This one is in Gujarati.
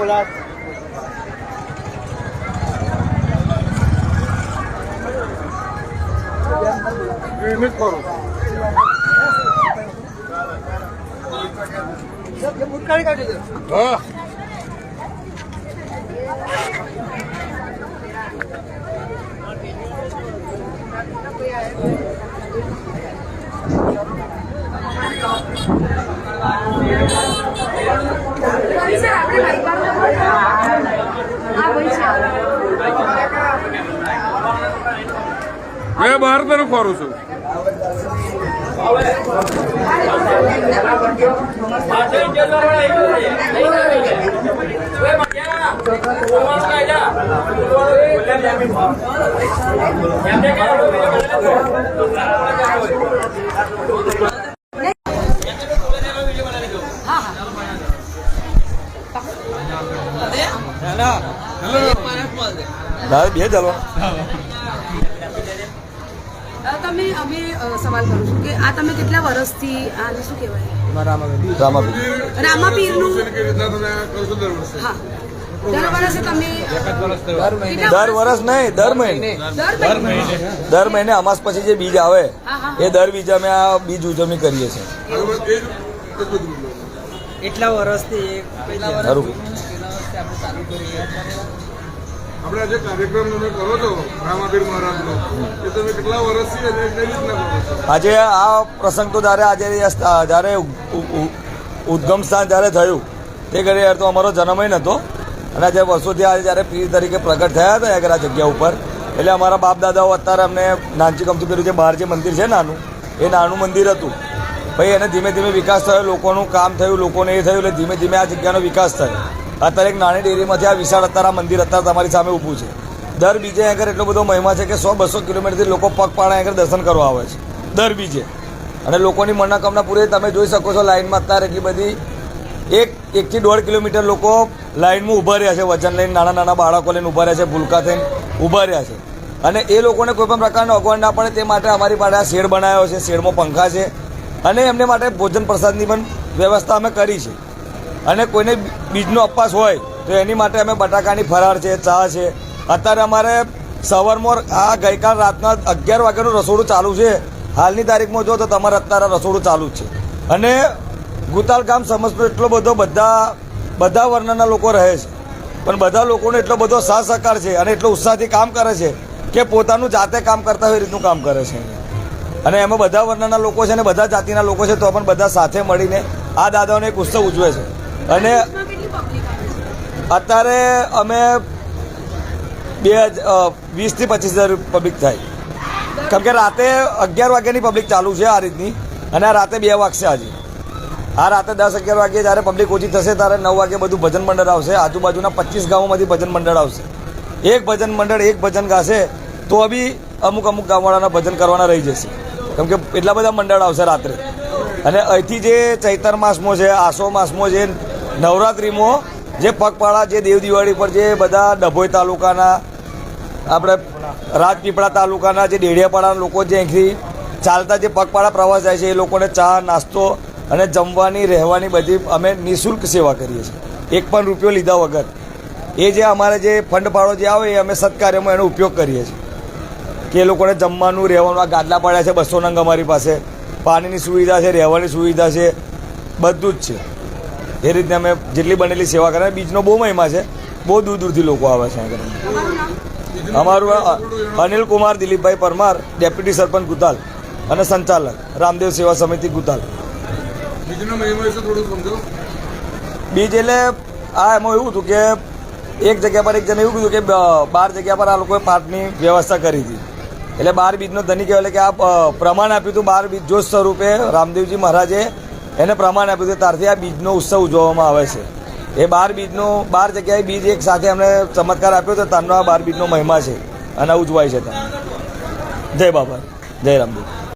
popular. Limit ko. Yeah. મેં બહાર તરફ ફરું છું. બે ચાલો. તમે અમે સવાલ કરું છું કે આ તમે કેટલા વર્ષથી આને શું કહેવાય? રામાપીરનું દર હા. દર વર્ષે તમે કેટલા દર વર્ષ નહીં દર મહિને. દર મહિને. અમાસ પછી જે બીજ આવે. એ દર બીજ અમે આ બીજ ઉજવણી કરીએ છીએ. એટલા વર્ષથી આપણે જે કાર્યક્રમ તમે કરો છો, રામાબીર મહારાજનો. એ તમે કેટલા વર્ષથી અને કઈ રીતના કરો છો? આજે આ પ્રસંગ તો જ્યારે આજે જ્યારે ઉદ્ગમ સ્થાન જ્યારે થયું, તે ઘડી યાર તો અમારો જન્મય નહોતો. અને આજે વર્ષોથી આજે જ્યારે પીર તરીકે પ્રગટ થયા હતા આગળ આ જગ્યા ઉપર, એટલે અમારા બાપ દાદાઓ અત્યારે અમને નાનચી કમતું કર્યું છે, બહાર જે મંદિર છે નાનું, એ નાનું મંદિર હતું. પછી એને ધીમે ધીમે વિકાસ થયો, લોકોનું કામ થયું, લોકોને એ થયું, એટલે ધીમે ધીમે આ જગ્યાનો વિકાસ થયો. અત્યારે એક નાની ડેરીમાંથી આ વિશાળ અત્યારે મંદિર અત્યારે તમારી સામે ઊભું છે. દર બીજે આગળ એટલો બધો મહિમા છે કે સો બસો કિલોમીટરથી લોકો પગપાળા આગળ દર્શન કરવા આવે છે. દર બીજે. અને લોકોની મનોકામના પૂરી તમે જોઈ શકો છો લાઇનમાં અત્યારે એટલી બધી એક, એકથી દોઢ કિલોમીટર લોકો લાઇનમાં ઊભા રહ્યા છે. વજન લઈને નાના નાના બાળકો લઈને ઊભા રહ્યા છે, ભૂલકા થઈને ઊભા રહ્યા છે. અને એ લોકોને કોઈ પણ પ્રકારનો અગવડ ના પડે તે માટે અમારી પાસે આ શેડ બનાવ્યો છે, શેડમાં પંખા છે. અને એમને માટે ભોજન પ્રસાદની પણ વ્યવસ્થા અમે કરી છે. અને કોઈને બીજનો અપવાસ હોય, તો એની માટે અમે બટાકાની ફરાળ છે, ચા છે. અત્યારે અમારે સવારમાં આ ગઈકાલ રાતના અગિયાર વાગ્યાનું રસોડું ચાલુ છે. હાલની તારીખમાં જો તો તમારે અત્યારે રસોડું ચાલુ છે. અને ગુતાલ ગામ સમજતો એટલો બધો બધા બધા વર્ણના લોકો રહે છે. પણ બધા લોકોનો એટલો બધો સાથ સહકાર છે અને એટલો ઉત્સાહથી કામ કરે છે કે પોતાનું જાતે કામ કરતા હોય એ રીતનું કામ કરે છે. અને એમાં બધા વર્ણના લોકો છે અને બધા જાતિના લોકો છે તો પણ બધા સાથે મળીને આ દાદાઓને એક ઉત્સવ ઉજવે છે. અને અત્યારે અમે બે વીસથી પચીસ હજાર પબ્લિક થાય. કેમ કે રાતે અગિયાર વાગ્યાની પબ્લિક ચાલુ છે આ રીતની, અને આ રાતે બે વાગશે આજે. આ રાતે દસ અગિયાર વાગે જ્યારે પબ્લિક ઓછી થશે ત્યારે નવ વાગે બધું ભજન મંડળ આવશે. આજુબાજુના પચીસ ગામોમાંથી ભજન મંડળ આવશે. એક ભજન મંડળ એક ભજન ગાશે, તો બી અમુક અમુક ગામવાળાના ભજન કરવાના રહી જશે. કેમ કે એટલા બધા મંડળ આવશે રાત્રે. અને અહીંથી જે ચૈતર માસમો છે, આસો માસમો જે નવરાત્રિમાં જે પગપાળા, જે દેવ દિવાળી પર જે બધા ડભોઈ તાલુકાના, આપણે રાજપીપળા તાલુકાના, જે ડેડિયાપાડાના લોકો જે અહીંથી ચાલતા જે પગપાળા પ્રવાસ જાય છે, એ લોકોને ચા, નાસ્તો અને જમવાની, રહેવાની બધી અમે નિઃશુલ્ક સેવા કરીએ છીએ. એક પણ રૂપિયો લીધા વગર. એ જે અમારે જે ફંડ ફાળો જે આવે, એ અમે સત્કાર્યમાં એનો ઉપયોગ કરીએ છીએ. કે એ લોકોને જમવાનું, રહેવાનું, આ ગાદલા પડ્યા છે બસો નંગ અમારી પાસે. પાણીની સુવિધા છે, રહેવાની સુવિધા છે, બધું જ છે. એ રીતે અમે જેટલી બનેલી સેવા કરે બીજનો બહુ મહિમા છે. બહુ દૂર દૂરથી લોકો આવે છે આગળ. અમારું અનિલ કુમાર દિલીપભાઈ પરમાર ડેપ્યુટી સરપંચ ગુતાલ અને સંચાલક રામદેવ સેવા સમિતિ ગુતાલ. બીજનો મહિમા વિશે થોડું સમજો. બીજ એટલે આ એમાં એવું હતું કે એક જગ્યા પર એક જણે એવું કીધું કે બાર જગ્યા પર આ લોકોએ પાઠની વ્યવસ્થા કરી હતી. એટલે બાર બીજનો ધની કહેવાય એટલે કે આ પ્રમાણ આપ્યું હતું બાર બીજ. જોશ સ્વરૂપે રામદેવજી મહારાજે એને પ્રમાણ આપ્યું હતું ત્યારથી આ બીજનો ઉત્સવ ઉજવવામાં આવે છે. એ બાર બીજનો, બાર જગ્યાએ બીજ એક સાથે અમને ચમત્કાર આપ્યો તો તારનો આ બાર બીજનો મહિમા છે. અને ઉજવાય છે ત્યાં. જય બાબા. જય રામદેવ.